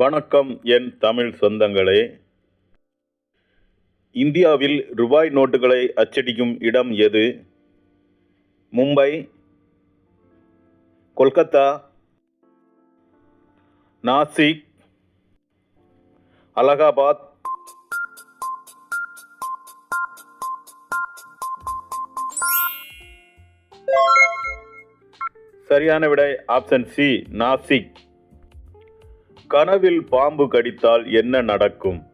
வணக்கம் என் தமிழ் சொந்தங்களே. இந்தியாவில் ரூபாய் நோட்டுகளை அச்சடிக்கும் இடம் எது? மும்பை கொல்கத்தா நாசிக் அலகாபாத் சரியான விடை ஆப்ஷன் சி நாசிக். கனவில் பாம்பு கடித்தால் என்ன நடக்கும்?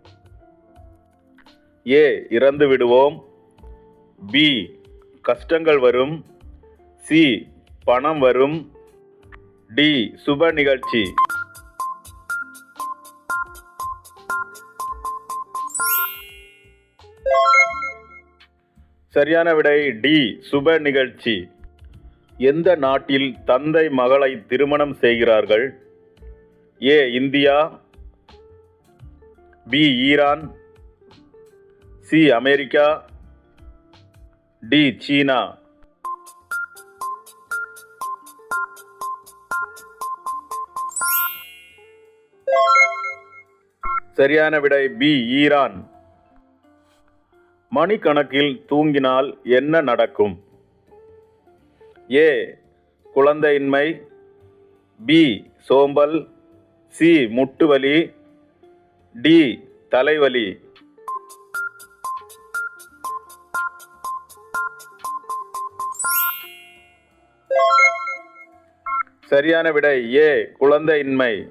ஏ இறந்து விடுவோம். பி கஷ்டங்கள் வரும். சி பணம் வரும். டி சுப நிகழ்ச்சி. சரியான விடை டி சுப நிகழ்ச்சி. எந்த நாட்டில் தந்தை மகளை திருமணம் செய்கிறார்கள்? A India. B Iran. C America. D சீனா. சரியான விடை பி ஈரான். மணிக்கணக்கில் தூங்கினால் என்ன நடக்கும்? ஏ குழந்தையின்மை. பி சோம்பல். சி முட்டு வலி. டி தலைவலி சரியான விடை ஏ குழந்தையின்மை.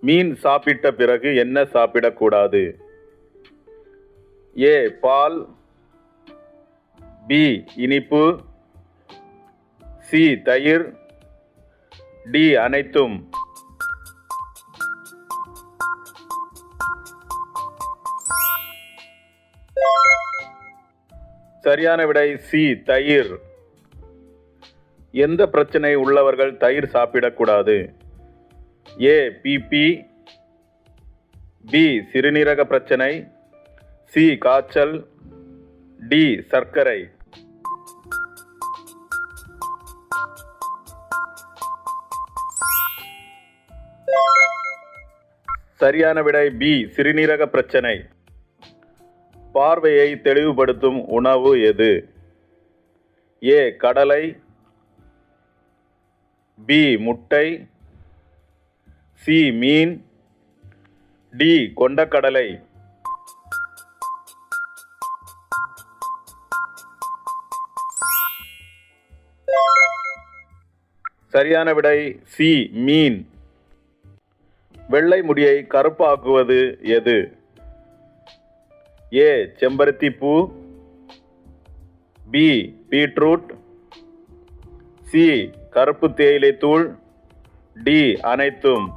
மீன் சாப்பிட்ட பிறகு என்ன சாப்பிடக்கூடாது? ஏ பால். பி இனிப்பு. சி தயிர். டி அனைத்தும். சரியான விடை சி தயிர். எந்த பிரச்சனை உள்ளவர்கள் தயிர் சாப்பிடக்கூடாது? ஏ பிபி பி சிறுநீரக பிரச்சனை. சி காய்ச்சல். டி சர்க்கரை. சரியான விடை பி சிறுநீரக பிரச்சனை. பார்வையை தெளிவுபடுத்தும் உணவு எது? ஏ கடலை. பி முட்டை. சி மீன். டி கொண்டக்கடலை. சரியான விடை சி மீன். வெள்ளை முடியை கருப்பாக்குவது எது? ஏ செம்பருத்தி பூ. B beetroot. சி கருப்பு தேயிலை தூள். டி அனைத்தும்.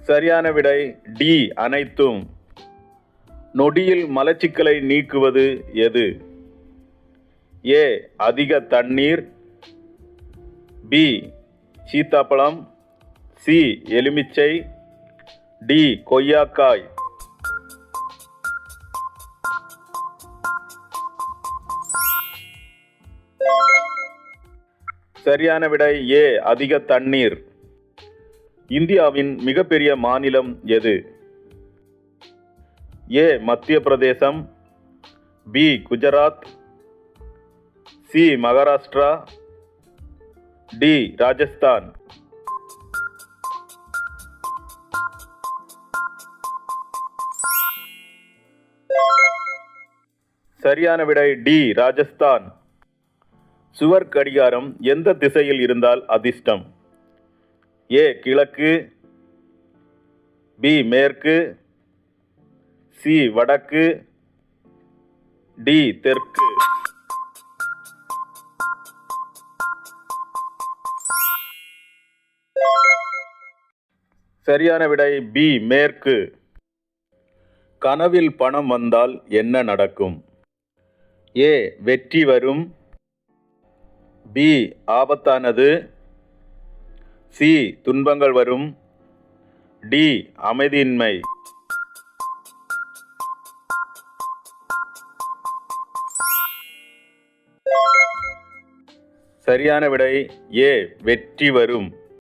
சரியான விடை டி அனைத்தும். நொடியில் மலச்சிக்கலை நீக்குவது எது? ஏ அதிக தண்ணீர். பி சீத்தாப்பழம் சி எலுமிச்சை டி கொய்யாக்காய். சரியான விடை ஏ அதிக தண்ணீர். இந்தியாவின் மிகப்பெரிய மாநிலம் எது? A Madhya Pradesh B Gujarat C Maharashtra D Rajasthan. சரியான விடை டி ராஜஸ்தான். சுவர் கடிகாரம் எந்த திசையில் இருந்தால் அதிர்ஷ்டம்? ஏ கிழக்கு. பி மேற்கு. சி வடக்கு. டி தெற்கு. சரியான விடை பி மேற்கு. கனவில் பணம் வந்தால் என்ன நடக்கும்? ஏ வெற்றி வரும். பி ஆபத்தானது. சி துன்பங்கள் வரும். டி அமைதியின்மை. சரியான விடை ஏ வெற்றி வரும்.